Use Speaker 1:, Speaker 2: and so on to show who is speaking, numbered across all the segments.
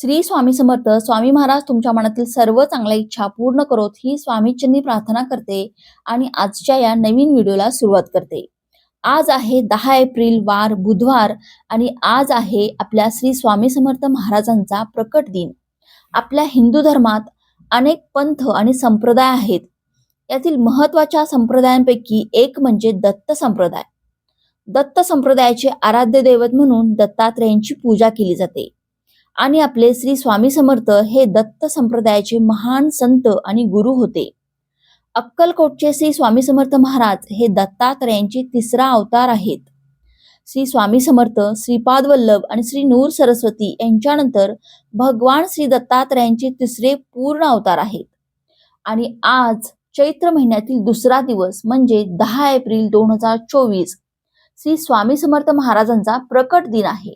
Speaker 1: श्री स्वामी समर्थ स्वामी महाराज तुमच्या मनातील सर्व चांगल्या इच्छा पूर्ण करोत ही स्वामीचंनी प्रार्थना करते आणि आजच्या या नवीन व्हिडिओला सुरुवात करते. आज आहे दहा एप्रिल वार बुधवार आणि आज आहे आपल्या श्री स्वामी समर्थ महाराजांचा प्रकट दिन. आपल्या हिंदू धर्मात अनेक पंथ आणि संप्रदाय आहेत. यातील महत्त्वाच्या संप्रदायांपैकी एक म्हणजे दत्त संप्रदाय. दत्त संप्रदायाचे आराध्य दैवत म्हणून दत्तात्रेयांची पूजा केली जाते. आणि आपले श्री स्वामी समर्थ हे दत्त संप्रदायाचे महान संत आणि गुरु होते. अक्कलकोटचे श्री स्वामी समर्थ महाराज हे दत्तात्रयांचे तिसरा अवतार आहेत. श्री स्वामी समर्थ श्रीपाद वल्लभ आणि श्री नूर सरस्वती यांच्यानंतर भगवान श्री दत्तात्रयांचे तिसरे पूर्ण अवतार आहेत. आणि आज चैत्र महिन्यातील दुसरा दिवस म्हणजे दहा एप्रिल दोन हजार चोवीस श्री स्वामी समर्थ महाराजांचा प्रकट दिन आहे.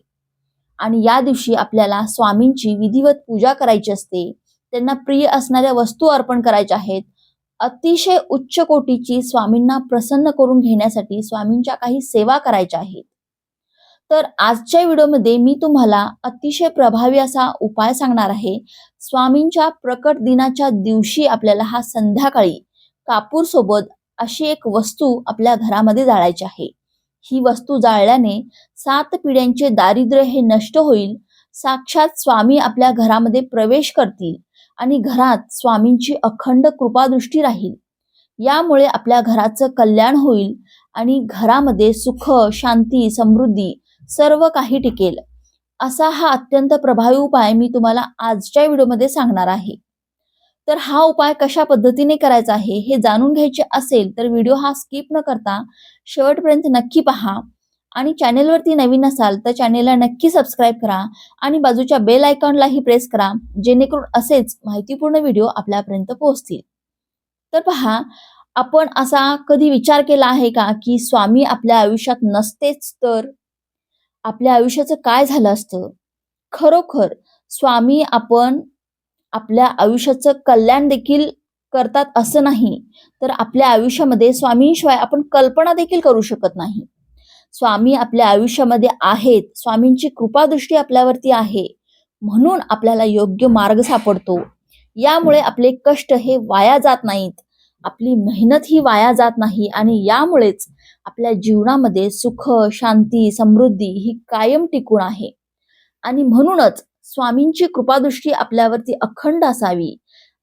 Speaker 1: आणि या दिवशी आपल्याला स्वामींची विधिवत पूजा करायची असते. त्यांना प्रिय असणाऱ्या वस्तू अर्पण करायच्या आहेत. अतिशय उच्च कोटीची स्वामींना प्रसन्न करून घेण्यासाठी स्वामींच्या काही सेवा करायच्या आहेत. तर आजच्या व्हिडिओमध्ये मी तुम्हाला अतिशय प्रभावी असा उपाय सांगणार आहे. स्वामींच्या प्रकट दिनाच्या दिवशी आपल्याला हा संध्याकाळी कापूर सोबत अशी एक वस्तू आपल्या घरामध्ये जाळायची आहे. ही वस्तू जाळल्याने सात पिढ्यांचे दारिद्र्य हे नष्ट होईल. साक्षात स्वामी आपल्या घरामध्ये प्रवेश करतील आणि घरात स्वामींची अखंड कृपादृष्टी राहील. यामुळे आपल्या घराचं कल्याण होईल आणि घरामध्ये सुख शांती समृद्धी सर्व काही टिकेल. असा हा अत्यंत प्रभावी उपाय मी तुम्हाला आजच्या व्हिडिओमध्ये सांगणार आहे. तर हा उपाय कशा पद्धतीने करायचा आहे हे जाणून घ्यायचे असेल तर व्हिडिओ हा स्किप न करता शेवटपर्यंत नक्की पहा. आणि चॅनेलवरती नवीन असाल तर चॅनेलला नक्की सबस्क्राईब करा आणि बाजूच्या बेल आयकॉनलाही प्रेस करा जेणेकरून असेच माहितीपूर्ण व्हिडिओ आपल्यापर्यंत पोहोचतील. तर पहा आपण असा कधी विचार केला आहे का की स्वामी आपल्या आयुष्यात नसतेच तर आपल्या आयुष्याचं काय झालं असतं? खरोखर स्वामी आपण आपल्या आयुष्याचं कल्याण देखील करतात असं नाही तर आपल्या आयुष्यामध्ये स्वामींशिवाय आपण कल्पना देखील करू शकत नाही. स्वामी आपल्या आयुष्यामध्ये आहेत स्वामींची कृपादृष्टी आपल्यावरती आहे म्हणून आपल्याला योग्य मार्ग सापडतो. यामुळे आपले कष्ट हे वाया जात नाहीत. आपली मेहनत ही वाया जात नाही आणि यामुळेच आपल्या जीवनामध्ये सुख शांती समृद्धी ही कायम टिकून आहे. आणि म्हणूनच स्वामींची कृपादृष्टी आपल्यावरती अखंड असावी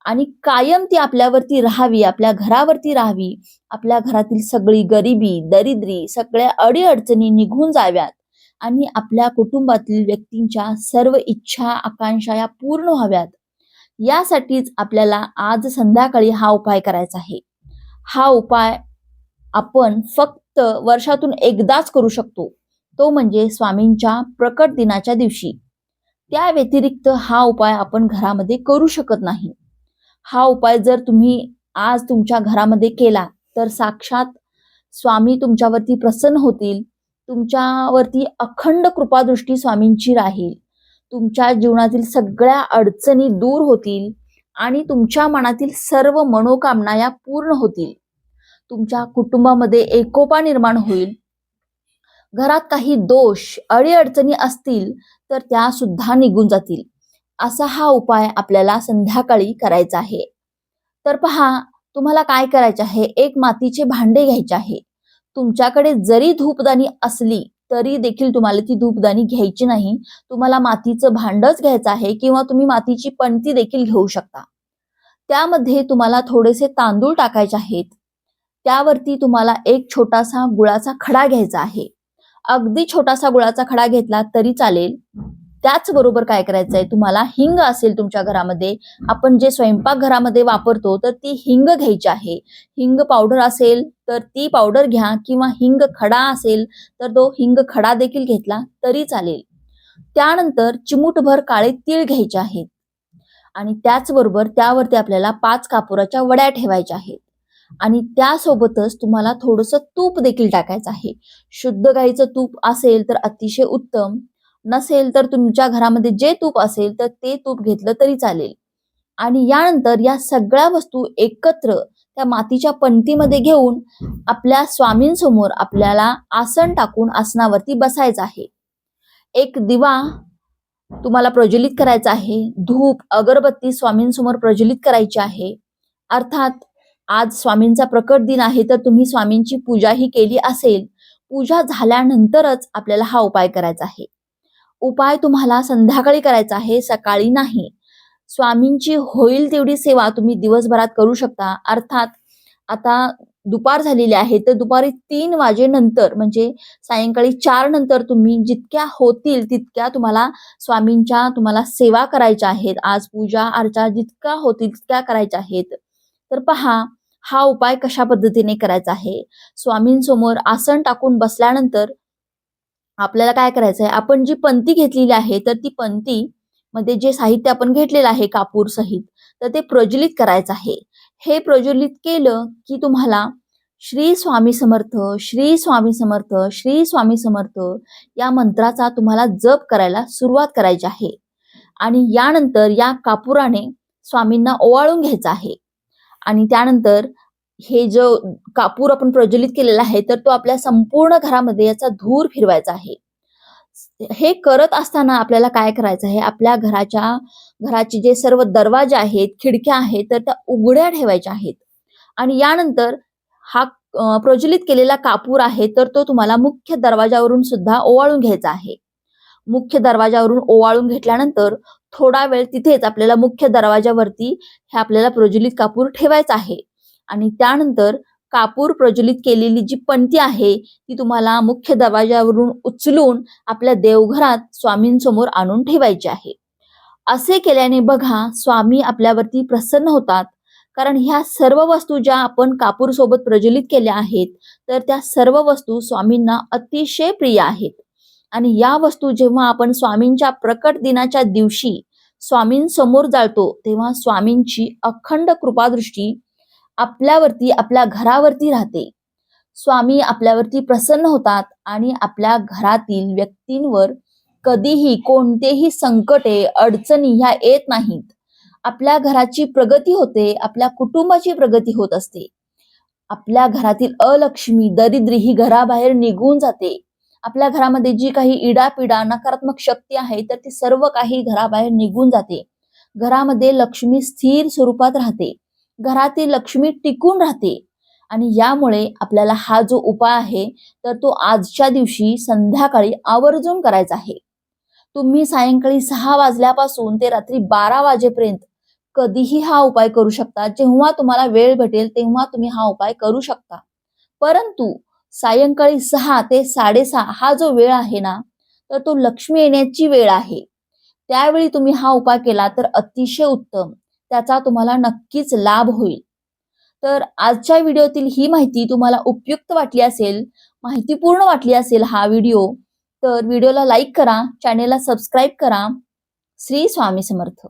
Speaker 1: आणि कायम ती आपल्यावरती राहावी आपल्या घरावरती राहावी आपल्या घरातील सगळी गरिबी दरिद्री सगळ्या अडीअडचणी निघून जाव्यात आणि आपल्या कुटुंबातील व्यक्तींच्या सर्व इच्छा आकांक्षा या पूर्ण व्हाव्यात. यासाठीच आपल्याला आज संध्याकाळी हा उपाय करायचा आहे. हा उपाय आपण फक्त वर्षातून एकदाच करू शकतो. तो म्हणजे स्वामींच्या प्रकट दिनाच्या दिवशी. त्या व्यतिरिक्त हा उपाय आपण घरामध्ये करू शकत नाही. हा उपाय जर तुम्ही आज तुमच्या घरामध्ये केला तर साक्षात स्वामी तुमच्यावरती प्रसन्न होतील तुमच्यावरती अखंड कृपादृष्टी स्वामींची राहील तुमच्या जीवनातील सगळ्या अडचणी दूर होतील आणि तुमच्या मनातील सर्व मनोकामना या पूर्ण होतील. तुमच्या कुटुंबामध्ये एकोपा निर्माण होईल घरात काही दोष अडीअडचणी असतील तर त्या सुद्धा निघून जातील. असा हा उपाय आपल्याला संध्याकाळी करायचा आहे. तर पहा तुम्हाला काय करायचे आहे? एक मातीचे भांडे घ्यायचे आहे. तुमच्याकडे जरी धूपदानी असली तरी देखील तुम्हाला ती धूपदानी घ्यायची नाही. तुम्हाला मातीचं भांडच घ्यायचं आहे किंवा तुम्ही मातीची पणती देखील घेऊ शकता. त्यामध्ये तुम्हाला थोडेसे तांदूळ टाकायचे आहेत. त्यावरती तुम्हाला एक छोटासा गुळाचा खडा घ्यायचा आहे. अगदी छोटासा गुळाचा खडा घेतला तरी चालेल. त्याचबरोबर काय करायचं आहे तुम्हाला हिंग असेल तुमच्या घरामध्ये आपण जे स्वयंपाक घरामध्ये वापरतो तर ती हिंग घ्यायची आहे. हिंग पावडर असेल तर ती पावडर घ्या. किंवा हिंग खडा असेल तर तो हिंग खडा देखील घेतला तरी चालेल. त्यानंतर चिमूटभर काळे तीळ घ्यायचे आहेत. आणि त्याचबरोबर त्यावरती आपल्याला पाच कापुराच्या वड्या ठेवायच्या आहेत. आणि त्यासोबतच तुम्हाला थोडंसं तूप देखील टाकायचं आहे. शुद्ध गाईचं तूप असेल तर अतिशय उत्तम. नसेल तर तुमच्या घरामध्ये जे तूप असेल तर ते तूप घेतलं तरी चालेल. आणि यानंतर या सगळ्या वस्तू एकत्र त्या मातीच्या पंक्तीमध्ये घेऊन आपल्या स्वामींसमोर आपल्याला आसन टाकून आसनावरती बसायचं आहे. एक दिवा तुम्हाला प्रज्वलित करायचा आहे. धूप अगरबत्ती स्वामींसमोर प्रज्वलित करायची आहे. अर्थात आज स्वामींचा प्रकट दिन आहे तर तुम्ही स्वामींची पूजाही केली असेल. पूजा झाल्यानंतरच आपल्याला हा उपाय करायचा आहे. उपाय तुम्हाला संध्याकाळी करायचा आहे सकाळी नाही. स्वामींची होईल तेवढी सेवा तुम्ही दिवसभरात करू शकता. अर्थात आता दुपार झालेली आहे तर दुपारी तीन वाजेनंतर म्हणजे सायंकाळी चार नंतर तुम्ही जितक्या होतील तितक्या तुम्हाला स्वामींच्या तुम्हाला सेवा करायच्या आहेत. आज पूजा अर्चा जितक्या होतील तितक्या करायच्या आहेत. तर पहा हा उपाय कशा पद्धतीने करायचा आहे? स्वामींसमोर आसन टाकून बसल्यानंतर आपल्याला काय करायचं आहे आपण जी पंथी घेतलेली आहे तर ती पंथी मध्ये जे साहित्य आपण घेतलेलं आहे कापूर सहित तर ते प्रज्वलित करायचं आहे. हे प्रज्वलित केलं की तुम्हाला श्री स्वामी समर्थ श्री स्वामी समर्थ श्री स्वामी समर्थ या मंत्राचा तुम्हाला जप करायला सुरुवात करायची आहे. आणि यानंतर या कापुराने स्वामींना ओवाळून घ्यायचं आहे. आणि त्यानंतर हे जो कापूर आपण प्रज्वलित केलेला आहे तर तो आपल्या संपूर्ण घरामध्ये याचा धूर फिरवायचा आहे. हे करत असताना आपल्याला काय करायचं आहे? आपल्या घराच्या घराचे जे सर्व दरवाजे आहेत खिडक्या आहेत तर त्या उघड्या ठेवायच्या आहेत. आणि यानंतर हा प्रज्वलित केलेला कापूर आहे तर तो तुम्हाला मुख्य दरवाजावरून सुद्धा ओवाळून घ्यायचा आहे. मुख्य दरवाजावरून ओवाळून घेतल्यानंतर थोडा वेळ तिथेच आपल्याला मुख्य दरवाजावरती हे आपल्याला प्रज्वलित कापूर ठेवायचं आहे. आणि त्यानंतर कापूर प्रज्वलित केलेली जी पणती आहे ती तुम्हाला मुख्य दरवाजावरून उचलून आपल्या देवघरात स्वामींसमोर आणून ठेवायची आहे. असे केल्याने बघा स्वामी आपल्यावरती प्रसन्न होतात. कारण ह्या सर्व वस्तू ज्या आपण कापूर सोबत प्रज्वलित केल्या आहेत तर त्या सर्व वस्तू स्वामींना अतिशय प्रिय आहेत. आणि या वस्तू जेव्हा आपण स्वामींच्या प्रकट दिनाच्या दिवशी स्वामींसमोर जाळतो तेव्हा स्वामींची अखंड कृपादृष्टी आपल्यावरती आपल्या घरावरती राहते. स्वामी आपल्यावरती प्रसन्न होतात आणि आपल्या घरातील व्यक्तींवर कधीही कोणतेही संकटे अडचणी ह्या येत नाहीत. आपल्या घराची प्रगती होते आपल्या कुटुंबाची प्रगती होत असते. आपल्या घरातील अलक्ष्मी दरिद्री ही घराबाहेर निघून जाते. आपल्या घरामध्ये जी काही इडापिडा नकारात्मक शक्ती आहे तर ती सर्व काही घराबाहेर निघून जाते. घरामध्ये लक्ष्मी स्थिर स्वरूपात राहते. घरातील लक्ष्मी टिकून राहते. आणि यामुळे आपल्याला हा जो उपाय आहे तर तो आजच्या दिवशी संध्याकाळी आवर्जून करायचा आहे. तुम्ही सायंकाळी सहा वाजल्यापासून ते रात्री बारा वाजेपर्यंत कधीही हा उपाय करू शकता. जेव्हा तुम्हाला वेळ भेटेल तेव्हा तुम्ही हा उपाय करू शकता. परंतु सायंकाळी सहा ते साडेसहा हा जो वेळ आहे ना तर तो लक्ष्मी येण्याची वेळ आहे. त्यावेळी तुम्ही हा उपाय केला तर अतिशय उत्तम. त्याचा तुम्हाला नक्कीच लाभ होईल. तर आजच्या व्हिडिओतील ही माहिती तुम्हाला उपयुक्त वाटली असेल माहितीपूर्ण वाटली असेल हा व्हिडिओ तर व्हिडिओला लाईक करा चॅनेलला सबस्क्राईब करा. श्री स्वामी समर्थ.